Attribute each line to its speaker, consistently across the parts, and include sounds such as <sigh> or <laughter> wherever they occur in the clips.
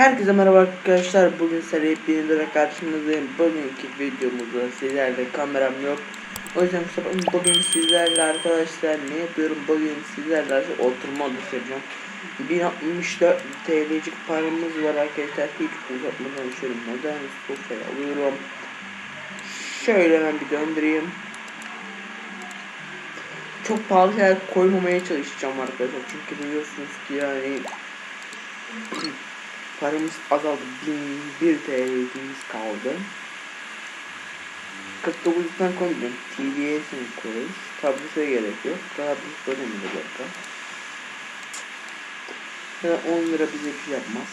Speaker 1: Herkese merhaba arkadaşlar. Bugün size hepiniz olarak karşınızdayım. Bugünkü videomuzda sizlerle kameram yok. O yüzden bugün sizlerle arkadaşlar ne yapıyorum? Bugün sizlerle oturma odası yapacağım. 1064 TL'cik paramız var arkadaşlar. Hiç uzatmadan şöyle modern sofrayı alıyorum. Şöyle hemen bir döndüreyim. Çok pahalı şeyler koymamaya çalışacağım arkadaşlar. Çünkü biliyorsunuz ki yani <clears throat> paramız azaldı. 1001 TL'miz kaldı. 49'dan koymayacağım. TV'ye sen koyarız. Tablete gerek yok. Koymayayım bir dakika. Ya 10 lira bize bir şey yapmaz.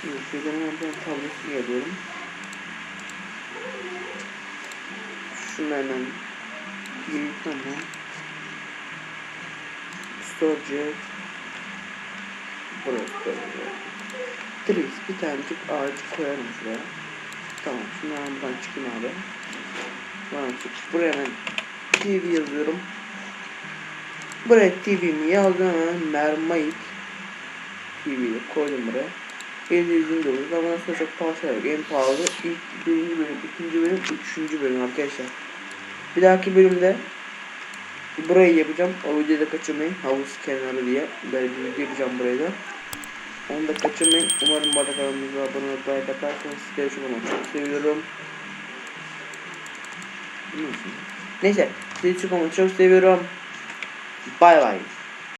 Speaker 1: Şimdi şuradan ben tabletini geliyorum. Şunu hemen yükleme. Storage Burası böyle. Tris bir tanecik ağacı koyalım şuraya. Tamam ben buradan çıkayım abi. Buradan çık. Buraya hemen TV yazıyorum. Buraya TV'mi yazdım hemen Mermaid TV'yi koydum buraya. 729 ama sonra çok pahalı yok. En pahalı ilk birinci bölüm, ikinci bölüm, üçüncü bölüm arkadaşlar. Bir dahaki bölümde burayı yapacağım. O videoda kaçırmayın. Havuz kenarı diye. Böyle bir video yapacağım burayı da. Onu da kaçırmayın. Umarım arada kanalımıza abone olup like atarsanız ama çok seviyorum. Neyse. Sizi çok seviyorum. Bay bay.